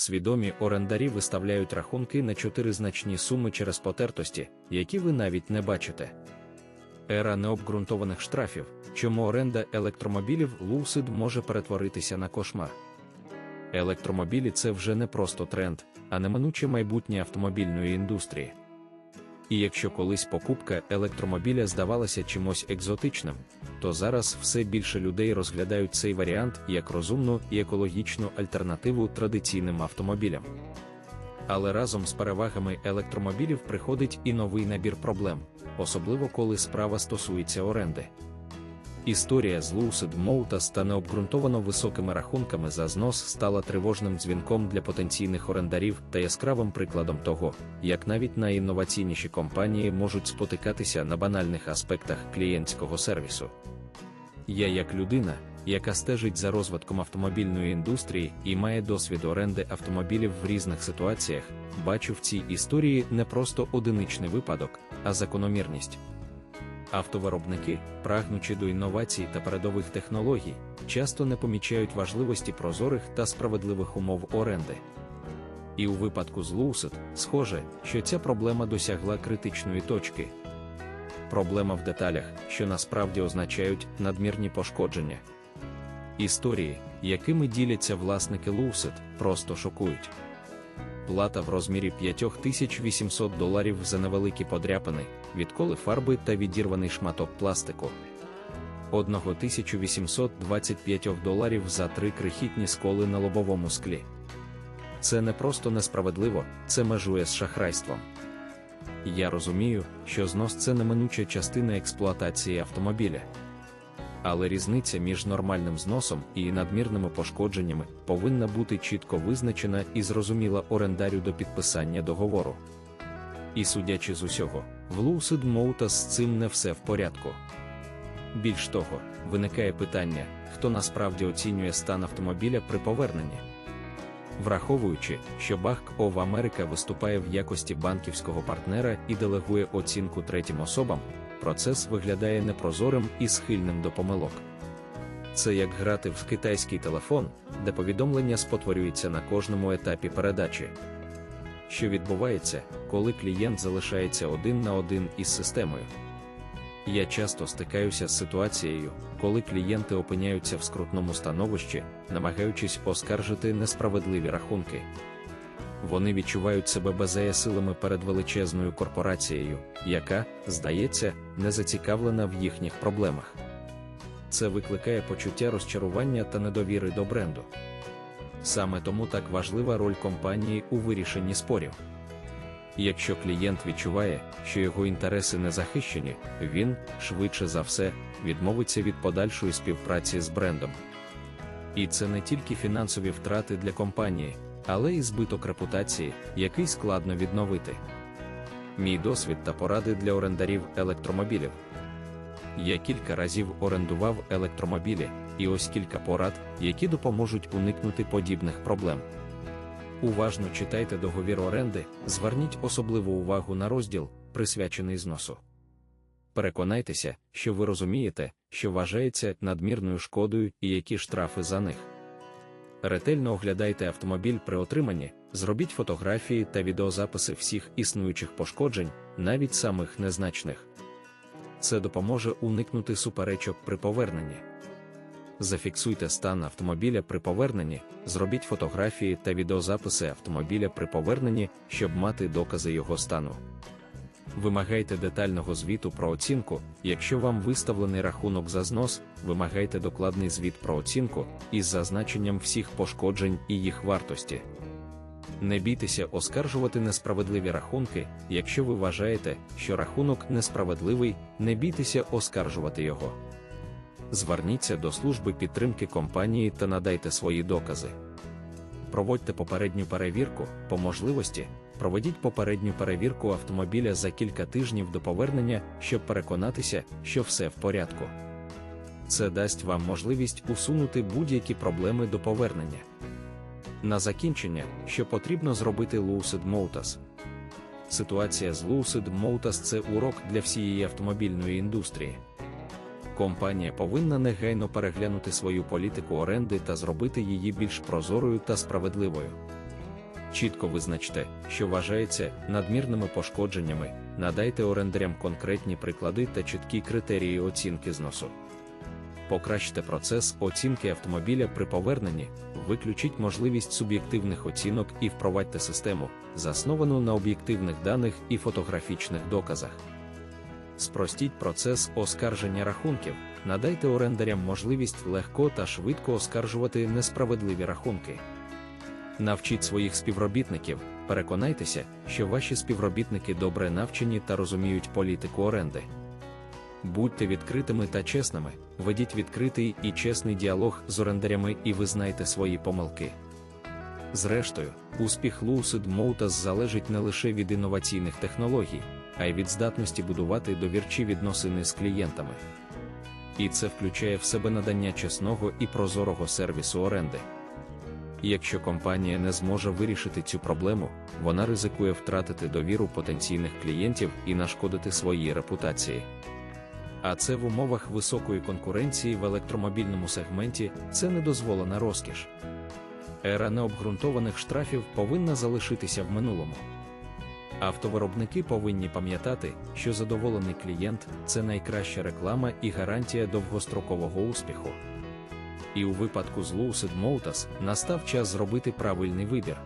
свідомі орендарі виставляють рахунки на чотиризначні суми через потертості, які ви навіть не бачите. Ера необґрунтованих штрафів, чому оренда електромобілів Lucid може перетворитися на кошмар. Електромобілі це вже не просто тренд, а неминуче майбутнє автомобільної індустрії. І якщо колись покупка електромобіля здавалася чимось екзотичним, то зараз все більше людей розглядають цей варіант як розумну і екологічну альтернативу традиційним автомобілям. Але разом з перевагами електромобілів приходить і новий набір проблем, особливо коли справа стосується оренди. Історія з Lucid Motors та необґрунтовано високими рахунками за знос стала тривожним дзвінком для потенційних орендарів та яскравим прикладом того, як навіть найінноваційніші компанії можуть спотикатися на банальних аспектах клієнтського сервісу. Я, як людина, яка стежить за розвитком автомобільної індустрії і має досвід оренди автомобілів в різних ситуаціях, бачу в цій історії не просто одиничний випадок, а закономірність. Автовиробники, прагнучи до інновацій та передових технологій, часто не помічають важливості прозорих та справедливих умов оренди. І у випадку з Lucid, схоже, що ця проблема досягла критичної точки. Проблема в деталях, що насправді означають надмірні пошкодження. Історії, якими діляться власники Lucid, просто шокують. Плата в розмірі 5800 доларів за невеликі подряпини, відколи фарби та відірваний шматок пластику. 1825 доларів за три крихітні сколи на лобовому склі. Це не просто несправедливо, це межує з шахрайством. Я розумію, що знос це неминуча частина експлуатації автомобіля. Але різниця між нормальним зносом і надмірними пошкодженнями повинна бути чітко визначена і зрозуміла орендарю до підписання договору. І судячи з усього, в Lucid Motors з цим не все в порядку. Більш того, виникає питання, хто насправді оцінює стан автомобіля при поверненні. Враховуючи, що Bank of America виступає в якості банківського партнера і делегує оцінку третім особам, процес виглядає непрозорим і схильним до помилок. Це як грати в китайський телефон, де повідомлення спотворюється на кожному етапі передачі. Що відбувається, коли клієнт залишається один на один із системою. Я часто стикаюся з ситуацією, коли клієнти опиняються в скрутному становищі, намагаючись оскаржити несправедливі рахунки. Вони відчувають себе беззаясилими перед величезною корпорацією, яка, здається, не зацікавлена в їхніх проблемах. Це викликає почуття розчарування та недовіри до бренду. Саме тому так важлива роль компанії у вирішенні спорів. Якщо клієнт відчуває, що його інтереси не захищені, він, швидше за все, відмовиться від подальшої співпраці з брендом. І це не тільки фінансові втрати для компанії, але й збиток репутації, який складно відновити. Мій досвід та поради для орендарів електромобілів. Я кілька разів орендував електромобілі, і ось кілька порад, які допоможуть уникнути подібних проблем. Уважно читайте договір оренди, зверніть особливу увагу на розділ, присвячений зносу. Переконайтеся, що ви розумієте, що вважається надмірною шкодою і які штрафи за них. Ретельно оглядайте автомобіль при отриманні, зробіть фотографії та відеозаписи всіх існуючих пошкоджень, навіть самих незначних. Це допоможе уникнути суперечок при поверненні. Зафіксуйте стан автомобіля при поверненні, зробіть фотографії та відеозаписи автомобіля при поверненні, щоб мати докази його стану. Вимагайте детального звіту про оцінку, якщо вам виставлений рахунок за знос, вимагайте докладний звіт про оцінку із зазначенням всіх пошкоджень і їх вартості. Не бійтеся оскаржувати несправедливі рахунки, якщо ви вважаєте, що рахунок несправедливий, не бійтеся оскаржувати його. Зверніться до служби підтримки компанії та надайте свої докази. Проводьте попередню перевірку, по можливості, проведіть попередню перевірку автомобіля за кілька тижнів до повернення, щоб переконатися, що все в порядку. Це дасть вам можливість усунути будь-які проблеми до повернення. На закінчення, що потрібно зробити Lucid Motors. Ситуація з Lucid Motors – це урок для всієї автомобільної індустрії. Компанія повинна негайно переглянути свою політику оренди та зробити її більш прозорою та справедливою. Чітко визначте, що вважається надмірними пошкодженнями, надайте орендарям конкретні приклади та чіткі критерії оцінки зносу. Покращте процес оцінки автомобіля при поверненні, виключіть можливість суб'єктивних оцінок і впровадьте систему, засновану на об'єктивних даних і фотографічних доказах. Спростіть процес оскарження рахунків, надайте орендарям можливість легко та швидко оскаржувати несправедливі рахунки. Навчіть своїх співробітників, переконайтеся, що ваші співробітники добре навчені та розуміють політику оренди. Будьте відкритими та чесними, ведіть відкритий і чесний діалог з орендарями і визнайте свої помилки. Зрештою, успіх Lucid Motors залежить не лише від інноваційних технологій, а й від здатності будувати довірчі відносини з клієнтами. І це включає в себе надання чесного і прозорого сервісу оренди. Якщо компанія не зможе вирішити цю проблему, вона ризикує втратити довіру потенційних клієнтів і нашкодити своїй репутації. А це в умовах високої конкуренції в електромобільному сегменті це недозволена розкіш. Ера необґрунтованих штрафів повинна залишитися в минулому. Автовиробники повинні пам'ятати, що задоволений клієнт це найкраща реклама і гарантія довгострокового успіху. І у випадку з Lucid Motors настав час зробити правильний вибір.